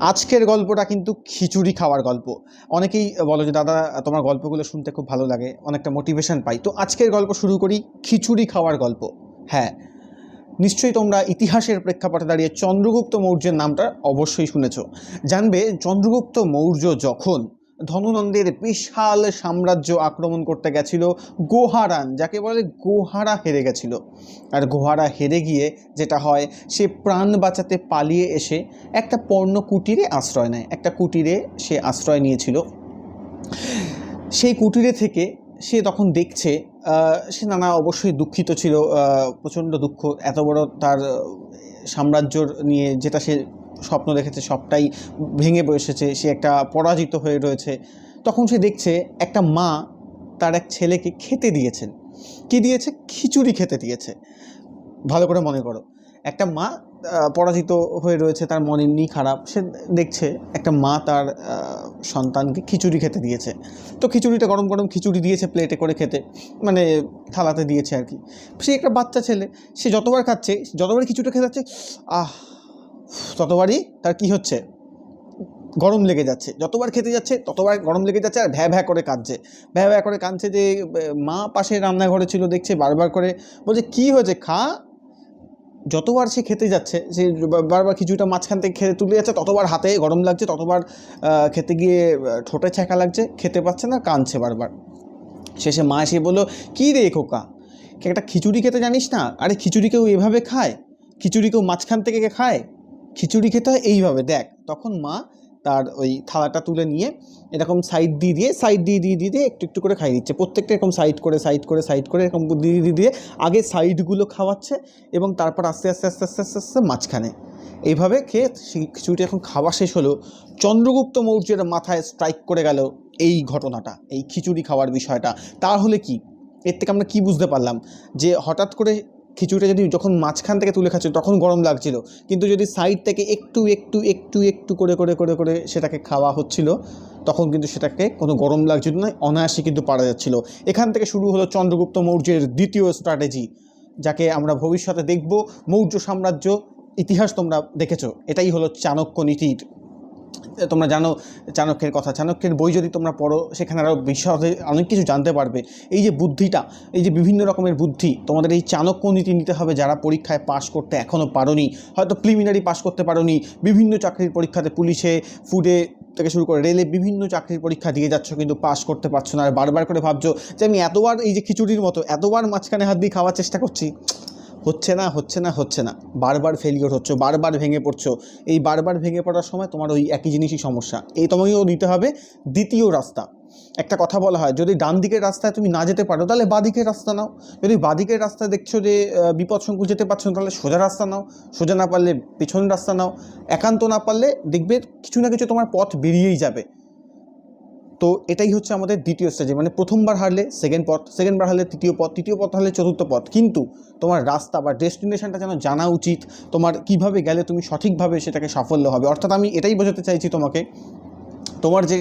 আজকের গল্পটা কিন্তু খিচুড়ি খাওয়ার গল্প। অনেকেই বলো যে, দাদা, তোমার গল্পগুলো শুনতে খুব ভালো লাগে, অনেকটা মোটিভেশন পাই। তো আজকের গল্প শুরু করি খিচুড়ি খাওয়ার গল্প। হ্যাঁ নিশ্চয়ই তোমরা ইতিহাসের প্রেক্ষাপটে দাঁড়িয়ে চন্দ্রগুপ্ত মৌর্যের নামটা অবশ্যই শুনেছ। জানবে, চন্দ্রগুপ্ত মৌর্য যখন ধনুনন্দের বিশাল সাম্রাজ্য আক্রমণ করতে গেছিল গোহারান, যাকে বলে গোহারা হেরে গেছিল। আর গোহারা হেরে গিয়ে যেটা হয়, সে প্রাণ বাঁচাতে পালিয়ে এসে একটা পর্ণ কুটিরে আশ্রয় নেয়। একটা কুটিরে সে আশ্রয় নিয়েছিল। সেই কুটিরে থেকে সে তখন দেখছে সে নানা অবশ্যই দুঃখিত ছিল প্রচণ্ড দুঃখ। এত বড় তার সাম্রাজ্যর নিয়ে যেটা সে স্বপ্ন দেখেছে, সবটাই ভেঙে বসেছে সে একটা পরাজিত হয়ে রয়েছে। তখন সে দেখছে একটা মা তার এক ছেলেকে খেতে দিয়েছেন। কি দিয়েছে? খিচুড়ি খেতে দিয়েছে। ভালো করে মনে করো। একটা মা পরাজিত হয়ে রয়েছে, তার মন এমনি খারাপ। সে দেখছে একটা মা তার সন্তানকে খিচুড়ি খেতে দিয়েছে। তো খিচুড়িটা গরম গরম খিচুড়ি দিয়েছে প্লেটে করে খেতে মানে থালাতে দিয়েছে আর কি। সে একটা বাচ্চা ছেলে, সে যতবার খাচ্ছে, যতবার খিচুড়িটা খেতে যাচ্ছে, আহ ততবারই তার কি হচ্ছে? গরম লেগে যাচ্ছে। যতবার খেতে যাচ্ছে, ততবার গরম লেগে যাচ্ছে আর ভ্যা ভ্যা করে কাঁদছে। ভ্যা ভ্যা করে কাঁদছে যে মা পাশে রান্নাঘরে ছিল, দেখছে বারবার করে। বলছে, কি হয়েছে, খা? যতবার সে খেতে যাচ্ছে, সে বারবার খিচুড়িটা মাঝখান থেকে খেতে তুলে যাচ্ছে, ততবার হাতে গরম লাগছে, ততবার খেতে গিয়ে ঠোঁটে ছ্যাঁকা লাগছে, খেতে পাচ্ছে না, কাঁদছে বারবার। শেষে মা এসে বলল, কী রে খোকা? একটা খিচুড়ি খেতে জানিস না? আরে খিচুড়ি কেউ এভাবে খায়? খিচুড়ি কেউ মাঝখান থেকে খায়? খিচুড়ি খেতে হয় এইভাবে, দেখ। তখন মা তার ওই থালাটা তুলে নিয়ে এরকম সাইড দিয়ে দিয়ে সাইড দিয়ে দিয়ে দিয়ে দিয়ে একটু একটু করে খাইয়ে দিচ্ছে। প্রত্যেকটা এরকম সাইড করে সাইড করে সাইড করে এরকম দিয়ে দিয়ে দিয়ে আগে সাইডগুলো খাওয়াচ্ছে এবং তারপর আস্তে আস্তে আস্তে আস্তে আস্তে আস্তে মাঝখানে। এইভাবে খেয়ে খিচুড়িটা এখন খাওয়া শেষ হলো। চন্দ্রগুপ্ত মৌর্যের মাথায় স্ট্রাইক করে গেল এই ঘটনাটা, এই খিচুড়ি খাওয়ার বিষয়টা। তাহলে কি? এর থেকে আমরা কি বুঝতে পারলাম? যে হঠাৎ করে খিচুড়িটা যদি যখন মাঝখান থেকে তুলে খাচ্ছিল তখন গরম লাগছিল। কিন্তু যদি সাইড থেকে একটু একটু একটু একটু করে করে করে করে সেটাকে খাওয়া হচ্ছিল, তখন কিন্তু সেটাকে কোনো গরম লাগছিল না, অনায়াসে কিন্তু পারা যাচ্ছিল। এখান থেকে শুরু হলো চন্দ্রগুপ্ত মৌর্যের দ্বিতীয় স্ট্র্যাটেজি যাকে আমরা ভবিষ্যতে দেখব। মৌর্য সাম্রাজ্য ইতিহাস তোমরা দেখেছ, এটাই হলো চাণক্য নীতির। তোমরা জানো, চাণক্যের কথা। চাণক্যের বই যদি তোমরা পড়ো, সেখানে আরও বিশদে অনেক কিছু জানতে পারবে। এই যে বুদ্ধিটা, এই যে বিভিন্ন রকমের বুদ্ধি, তোমাদের এই চাণক্য নীতি নিতে হবে যারা পরীক্ষায় পাশ করতে এখনও পারোনি। হয়তো প্রিলিমিনারি পাশ করতে পারোনি, বিভিন্ন চাকরির পরীক্ষাতে পুলিশে ফুডে থেকে শুরু করে রেলে বিভিন্ন চাকরির পরীক্ষা দিয়ে যাচ্ছ কিন্তু পাশ করতে পারছ না। আর বারবার করে ভাবছ যে আমি এতবার এই যে খিচুড়ির মতো, এতবার মাঝখানে হাত দিয়ে খাওয়ার চেষ্টা করছি। হচ্ছে না হচ্ছে না হচ্ছে না। বারবার ফেলিওর হচ্ছে, বারবার ভেঙে পড়ছো। এই বারবার ভেঙে পড়ার সময় তোমার ওই একই জিনিসই সমস্যা। এই তোমাকেও দিতে হবে দ্বিতীয় রাস্তা। একটা কথা বলা হয়, যদি ডান দিকের রাস্তায় তুমি না যেতে পারো, তাহলে বাদিকের রাস্তা নাও। যদি বাদিকের রাস্তায় দেখছ যে বিপদ সংকুল যেতে পারছ তাহলে সোজা রাস্তা নাও। সোজা না পারলে পেছনের রাস্তা নাও। একান্ত না পারলে দেখবে কিছু না কিছু তোমার পথ বেরিয়েই যাবে। তো এটাই হচ্ছে আমাদের দ্বিতীয় স্টেজে মানে প্রথমবার হারলে সেকেন্ড পথ সেকেন্ডবার হারলে তৃতীয় পথ তৃতীয় পথ হারলে চতুর্থ পথ। কিন্তু তোমার রাস্তা বা ডেস্টিনেশনটা যেন জানা উচিত, তোমার কীভাবে গেলে তুমি সঠিকভাবে সেটাকে সাফল্য হবে। অর্থাৎ আমি এটাই বোঝাতে চাইছি তোমাকে, তোমার যে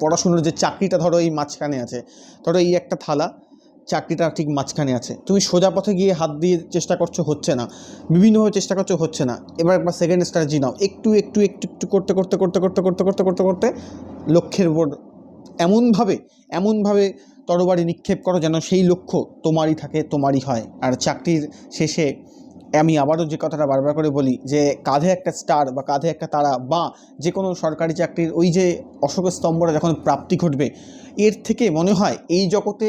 পড়াশুনোর যে চাকরিটা ধরো এই মাঝখানে আছে, ধরো এই একটা থালা চাকরিটা ঠিক মাঝখানে আছে। তুমি সোজা পথে গিয়ে হাত দিয়ে চেষ্টা করছ, হচ্ছে না। বিভিন্নভাবে চেষ্টা করছ, হচ্ছে না। এবার একবার সেকেন্ড স্ট্র্যাটেজি নাও। একটু একটু একটু একটু করতে করতে করতে করতে করতে করতে করতে করতে লক্ষ্যের উপর এমনভাবে এমনভাবে তরবারি নিক্ষেপ করো যেন সেই লক্ষ্য তোমারই থাকে, তোমারই হয়। আর চাকরির শেষে আমি আবারও যে কথাটা বারবার করে বলি যে, কাঁধে একটা স্টার বা কাঁধে একটা তারা বা যে কোনো সরকারি চাকরির ওই যে অশোক স্তম্ভটা যখন প্রাপ্তি ঘটবে এর থেকে মনে হয় এই জগতে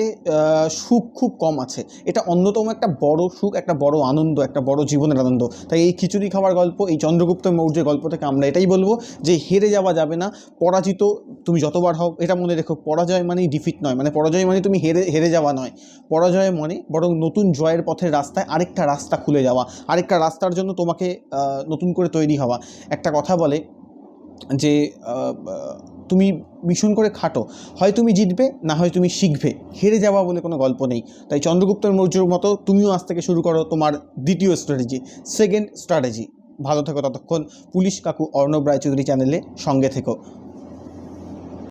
সুখ খুব কম আছে। এটা অন্যতম একটা বড় সুখ, একটা বড় আনন্দ, একটা বড় জীবনের আনন্দ। তাই এই খিচুড়ি খাওয়ার গল্প, এই চন্দ্রগুপ্ত মৌর্যের গল্প থেকে আমরা এটাই বলব যে হেরে যাওয়া যাবে না। পরাজিত, তুমি যতবার হও, এটা মনে রেখো, পরাজয় মানেই ডিফিট নয়। মানে পরাজয় মানে তুমি হেরে হেরে যাওয়া নয়। পরাজয় মানে বরং নতুন জয়ের পথের রাস্তায় আরেকটা রাস্তা খুলে যাওয়া। আরেকটা রাস্তার জন্য তোমাকে নতুন করে তৈরি হওয়া। একটা কথা বলে যে তুমি ভীষণ করে খাটো। হয় তুমি জিতবে, না হয় তুমি শিখবে। হেরে যাওয়া বলে কোনো গল্প নেই। তাই চন্দ্রগুপ্তের মৌর্যর মতো তুমিও আজ থেকে শুরু করো তোমার দ্বিতীয় স্ট্র্যাটেজি সেকেন্ড স্ট্র্যাটেজি ভালো থেকো ততক্ষণ। পুলিশ কাকু অর্ণব রায়চৌধুরী চ্যানেলে সঙ্গে থেকো।